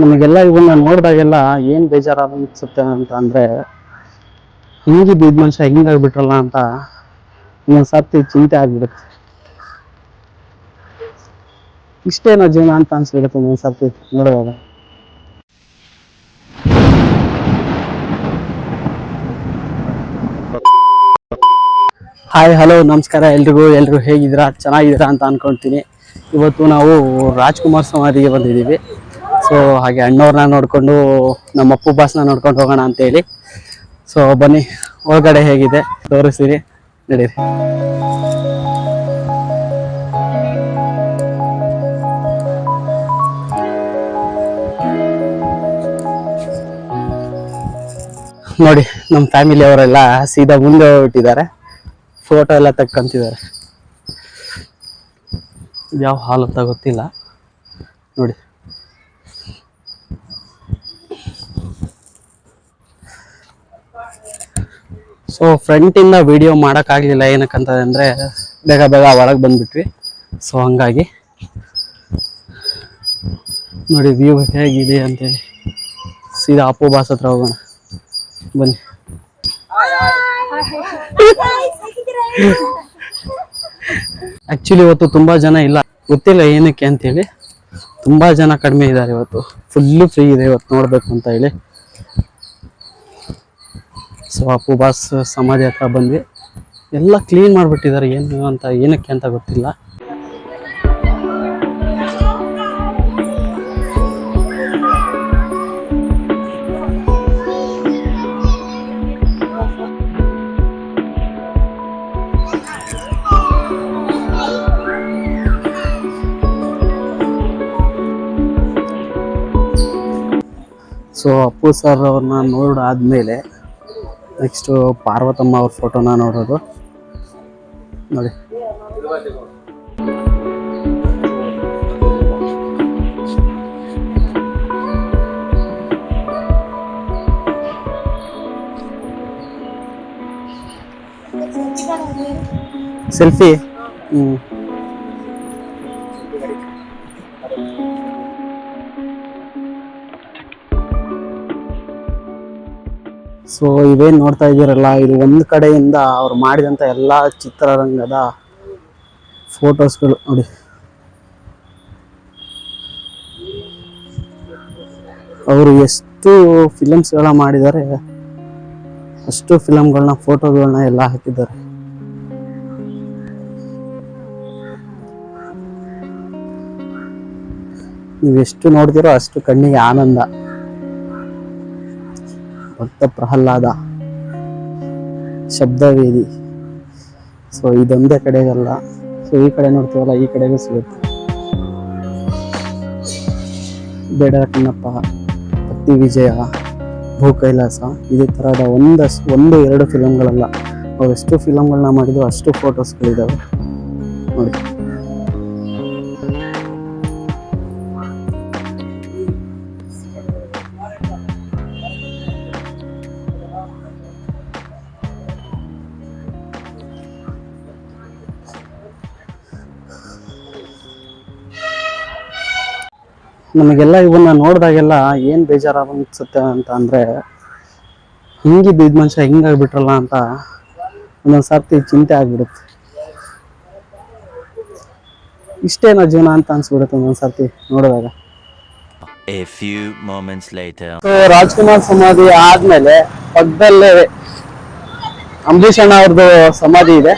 ನಮಗೆಲ್ಲ ಇವನ್ನ ನೋಡಿದಾಗೆಲ್ಲ ಏನು ಬೇಜಾರು ಅನ್ಸುತ್ತೆ ಅಂತ ಅಂದರೆ ಹಿಂಗಿದ್ದು ಇದ್ ಮನುಷ್ಯ ಹಿಂಗಾಗ್ಬಿಟ್ರಲ್ಲ ಅಂತ ಇನ್ನೊಂದು ಸರ್ತಿ ಚಿಂತೆ ಆಗ್ಬಿಡುತ್ತೆ. ಇಷ್ಟೇನೋ ಜೀವನ ಅಂತ ಅನ್ಸ್ಬಿಡುತ್ತೆ ಸರ್ತಿ ನೋಡುವಾಗ. ಹಾಯ್ ಹಲೋ ನಮಸ್ಕಾರ. ಎಲ್ರಿಗೂ, ಎಲ್ರು ಹೇಗಿದ್ದೀರಾ? ಚೆನ್ನಾಗಿದ್ದೀರಾ ಅಂತ ಅನ್ಕೊಂತೀನಿ. ಇವತ್ತು ನಾವು ರಾಜ್ಕುಮಾರ್ ಸಮಾಧಿಗೆ ಬಂದಿದ್ದೀವಿ. ಸೊ ಹಾಗೆ ಅಣ್ಣವ್ರನ್ನ ನೋಡಿಕೊಂಡು, ನಮ್ಮ ಅಪ್ಪು ಬಾಸ್ನ ನೋಡ್ಕೊಂಡು ಹೋಗೋಣ ಅಂತೇಳಿ ಸೊ ಬನ್ನಿ, ಒಳಗಡೆ ಹೇಗಿದೆ? ತೋರಿಸ್ತೀರಿ, ನಡೀರಿ. ನೋಡಿ, ನಮ್ಮ ಫ್ಯಾಮಿಲಿ ಅವರೆಲ್ಲ ಸೀದಾ ಮುಂದೆ ಹೋಗ್ಬಿಟ್ಟಿದ್ದಾರೆ. ಫೋಟೋ ಎಲ್ಲ ತಕ್ಕಂತಿದ್ದಾರೆ. ಯಾವ ಹಾಲು ಅಂತ ಗೊತ್ತಿಲ್ಲ. ನೋಡಿ. ಸೊ ಫ್ರಂಟಿಂದ ವಿಡಿಯೋ ಮಾಡೋಕ್ಕಾಗಲಿಲ್ಲ. ಏನಕ್ಕಂತಂದರೆ ಬೇಗ ಬೇಗ ಒಳಗೆ ಬಂದ್ಬಿಟ್ವಿ. ಸೊ ಹಂಗಾಗಿ ನೋಡಿ ವ್ಯೂ ಹೇಗಿದೆ ಅಂತೇಳಿ. ಸೀದಾ ಅಪ್ಪು ಬಾಸ್ ಹತ್ರ ಹೋಗೋಣ. ಬನ್ನಿ. ಆಕ್ಚುಲಿ ಇವತ್ತು ತುಂಬಾ ಜನ ಇಲ್ಲ. ಗೊತ್ತಿಲ್ಲ ಏನಕ್ಕೆ ಅಂತೇಳಿ. ತುಂಬಾ ಜನ ಕಡಿಮೆ ಇದ್ದಾರೆ ಇವತ್ತು. ಫುಲ್ಲು ಫ್ರೀ ಇದೆ ಇವತ್ತು ನೋಡಬೇಕು ಅಂತ ಹೇಳಿ. ಸೊ ಅಪ್ಪು ಬಾಸ್ ಸಮಾಧಿ ಹತ್ರ ಬಂದ್ವಿ. ಎಲ್ಲ ಕ್ಲೀನ್ ಮಾಡಿಬಿಟ್ಟಿದ್ದಾರೆ. ಏನು ಅಂತ, ಏನಕ್ಕೆ ಅಂತ ಗೊತ್ತಿಲ್ಲ. ಸೊ ಅಪ್ಪು ಸರ್ ಅವ್ರನ್ನ ನೋಡಾದ್ಮೇಲೆ ನೆಕ್ಸ್ಟು ಪಾರ್ವತಮ್ಮ ಅವ್ರ ಫೋಟೋನ ನೋಡೋದು ನೋಡಿ ಸೆಲ್ಫಿ ಹ್ಞೂ ಸೊ ಇವೇನು ನೋಡ್ತಾ ಇದ್ದೀರಲ್ಲ, ಇದು ಒಂದು ಕಡೆಯಿಂದ ಅವ್ರು ಮಾಡಿದಂಥ ಎಲ್ಲ ಚಿತ್ರರಂಗದ ಫೋಟೋಸ್ಗಳು ನೋಡಿ. ಅವರು ಎಷ್ಟು ಫಿಲಮ್ಸ್ಗಳ ಮಾಡಿದ್ದಾರೆ, ಅಷ್ಟು ಫಿಲಮ್ಗಳನ್ನ ಫೋಟೋಗಳನ್ನ ಎಲ್ಲ ಹಾಕಿದ್ದಾರೆ. ನೀವೆಷ್ಟು ನೋಡ್ತೀರೋ ಅಷ್ಟು ಕಣ್ಣಿಗೆ ಆನಂದ. ಭಕ್ತ ಪ್ರಹ್ಲಾದ ಶಬ್ದವೇದಿ. ಸೊ ಇದೊಂದೇ ಕಡೆಗಲ್ಲ. ಸೊ ಈ ಕಡೆ ನೋಡ್ತೀವಲ್ಲ, ಈ ಕಡೆಗೂ ಸಿಗುತ್ತೆ. ಬೇಡ ಕಣ್ಣಪ್ಪ, ಭಕ್ತಿ ವಿಜಯ, ಭೂ ಕೈಲಾಸ. ಇದೇ ಥರದ ಒಂದಷ್ಟು ಒಂದು, ಎರಡು ಫಿಲಮ್ಗಳಲ್ಲ ಅವ್ರು ಎಷ್ಟು ಫಿಲಮ್ಗಳನ್ನ ಮಾಡಿದ್ರು ಅಷ್ಟು ಫೋಟೋಸ್ಗಳಿದ್ದಾವೆ ನೋಡಿ. ನಮಗೆಲ್ಲ ಇವನ್ನ ನೋಡಿದಾಗೆಲ್ಲ ಏನು ಬೇಜಾರು ಅನ್ಸುತ್ತೆ ಅಂತ ಅಂದರೆ ಹಿಂಗಿದ್ದು ಇದ್ ಮನುಷ್ಯ ಹಿಂಗಾಗ್ಬಿಟ್ರಲ್ಲ ಅಂತ ಒಂದೊಂದು ಸರ್ತಿ ಚಿಂತೆ ಆಗ್ಬಿಡುತ್ತೆ. ಇಷ್ಟೇನ ಜೀವನ ಅಂತ ಅನ್ಸ್ಬಿಡುತ್ತೆ ಒಂದೊಂದು ಸರ್ತಿ ನೋಡಿದಾಗ. ರಾಜ್ಕುಮಾರ್ ಸಮಾಧಿ ಆದ್ಮೇಲೆ ಪಕ್ಕದಲ್ಲೇ ಅಂಬರೀಷ್ ಅಣ್ಣ ಅವ್ರದ್ದು ಸಮಾಧಿ ಇದೆ.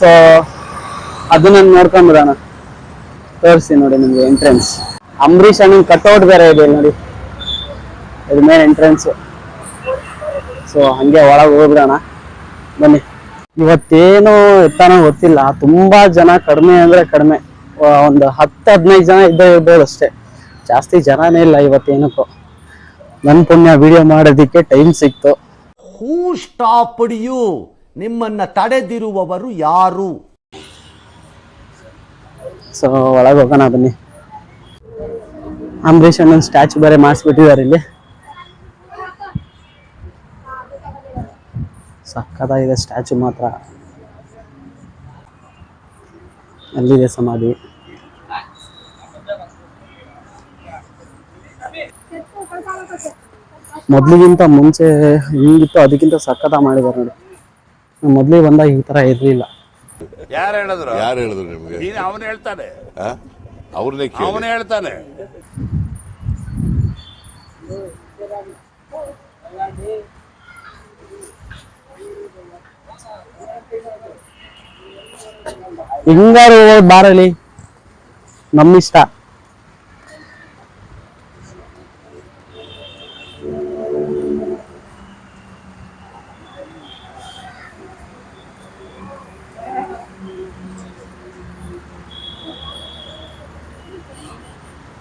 ಸೊ ಅದನ್ನ ನೋಡ್ಕೊಂಡ್ಬಿಡೋಣ ತೋರಿಸಿ ನೋಡಿ ನಿಮ್ಗೆ ಎಂಟ್ರೆನ್ಸ್ ಅಂಬರೀಷ್ ಅಣ್ಣನ ಕಟ್ಔಟ್ ಬೇರೆ ಇದೆ ನೋಡಿ. ಇದು ಮೇನ್ ಎಂಟ್ರೆನ್ಸ್ ಸೊ ಹಂಗೆ ಒಳಗೆ ಹೋಗ್ಬಿಡೋಣ. ಬನ್ನಿ. ಇವತ್ತೇನು ಎತ್ತಾನೋ ಗೊತ್ತಿಲ್ಲ. ತುಂಬಾ ಜನ ಕಡಿಮೆ ಅಂದ್ರೆ ಕಡಿಮೆ. ಒಂದು ಹತ್ತು ಹದಿನೈದು ಜನ ಇದ್ದೇ ಇರ್ಬೋದು ಅಷ್ಟೇ. ಜಾಸ್ತಿ ಜನನೇ ಇಲ್ಲ ಇವತ್ತೇನಕ್ಕೂ. ನನ್ನ ಪುಣ್ಯ ವಿಡಿಯೋ ಮಾಡೋದಿಕ್ಕೆ ಟೈಮ್ ಸಿಕ್ತು. ಹೂ ಸ್ಟಾಪ್ ಯು ನಿಮ್ಮನ್ನ ತಡೆದಿರುವವರು ಯಾರು? ಸೊ ಒಳಗೆ ಹೋಗೋಣ ಬನ್ನಿ. ಅಂಬರೀಷ್ ಅಣ್ಣನ ಸ್ಟ್ಯಾಚು ಬೇರೆ ಮಾಡಿಸ್ಬಿಟ್ಟಿದ್ದಾರೆ ಇಲ್ಲಿ. ಸಕ್ಕದಾಗಿದೆ ಸ್ಟ್ಯಾಚು ಮಾತ್ರ. ಅಲ್ಲಿದೆ ಸಮಾಧಿ. ಮೊದ್ಲಿಗಿಂತ ಮುಂಚೆ ಹಿಂಗಿತ್ತು ಅದಕ್ಕಿಂತ ಸಕ್ಕದ ಮಾಡಿದಾರೆ ನೋಡಿ. ಮೊದ್ಲಿಗೆ ಬಂದಾಗ ಈ ತರ ಇರ್ಲಿಲ್ಲ. ಯಾರು ಹೇಳಿದ್ರು? ಯಾರು ಹೇಳಿದ್ರು ನಿಮ್ಗೆ? ನೀನು ಅವನು ಹೇಳ್ತಾನೆ? ಅವ್ರನ್ನೇ ಅವನು ಹೇಳ್ತಾನೆ. ಹಿಂಗಾರು ಹೋಗೋದು ಬಾರಲಿ ನಮ್ಮಿಷ್ಟ.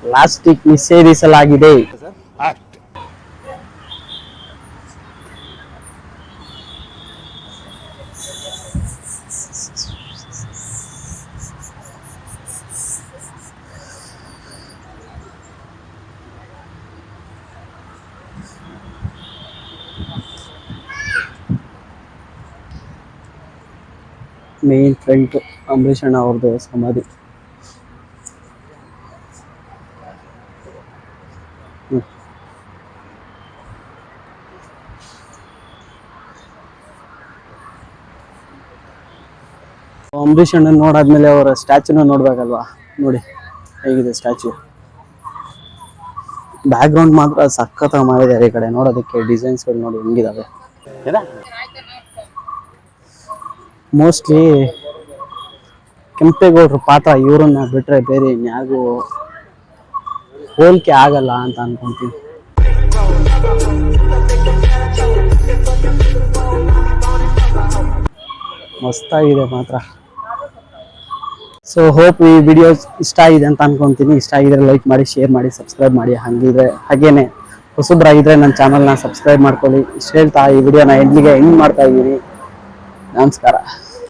ಪ್ಲಾಸ್ಟಿಕ್ ನಿಷೇಧಿಸಲಾಗಿದೆ ಅಷ್ಟೇ ಮೇನ್ ಫ್ರಂಟ್ ಅಂಬರೀಷ್ ಅಣ್ಣ ಅವ್ರದ್ದು ಸಮಾಧಿ. ಅಂಬರೀಷ್ ಅಣ್ಣ ನೋಡಾದ್ಮೇಲೆ ಅವರ ಸ್ಟ್ಯಾಚುನ ನೋಡ್ಬೇಕಲ್ವಾ? ನೋಡಿ, ಹೇಗಿದೆ ಸ್ಟ್ಯಾಚು ಬ್ಯಾಕ್ ಗ್ರೌಂಡ್ ಮಾತ್ರ ಸಖತ್ತಾಗಿ ಮಾಡಿದ್ದಾರೆ ಈ ಕಡೆ. ನೋಡೋದಕ್ಕೆ ಡಿಸೈನ್ಸ್ಗಳು ನೋಡಿ ಹೆಂಗಿದಾವೆ. ಮೋಸ್ಟ್ಲಿ ಕೆಂಪೇಗೌಡರ ಪಾತ್ರ ಇವರನ್ನ ಬಿಟ್ರೆ ಬೇರೆ ಇನ್ಯಾಗೂ ಹೋಲಿಕೆ ಆಗಲ್ಲ ಅಂತ ಅನ್ಕೊಂತೀನಿ. ಮಸ್ತಾಗಿದೆ ಮಾತ್ರ. ಸೊ ಹೋಪ್ ಈ ವಿಡಿಯೋಸ್ ಇಷ್ಟ ಆಗಿದೆ ಅಂತ ಅನ್ಕೊಂತೀನಿ. ಇಷ್ಟ ಆಗಿದ್ರೆ ಲೈಕ್ ಮಾಡಿ ಶೇರ್ ಮಾಡಿ ಸಬ್ಸ್ಕ್ರೈಬ್ ಮಾಡಿ. ಹಂಗಿದ್ರೆ ಹಾಗೇನೆ ಹೊಸಬ್ರಾಗಿದ್ರೆ ನನ್ನ ಚಾನಲ್ನ ಸಬ್ಸ್ಕ್ರೈಬ್ ಮಾಡ್ಕೊಳ್ಳಿ. ಇಷ್ಟು ಹೇಳ್ತಾ ಈ ವಿಡಿಯೋನ ಎಂಡ್ಲಿಗೆ ಎಂಡ್ ಮಾಡ್ತಾ ಇದ್ದೀನಿ. ನಮಸ್ಕಾರ.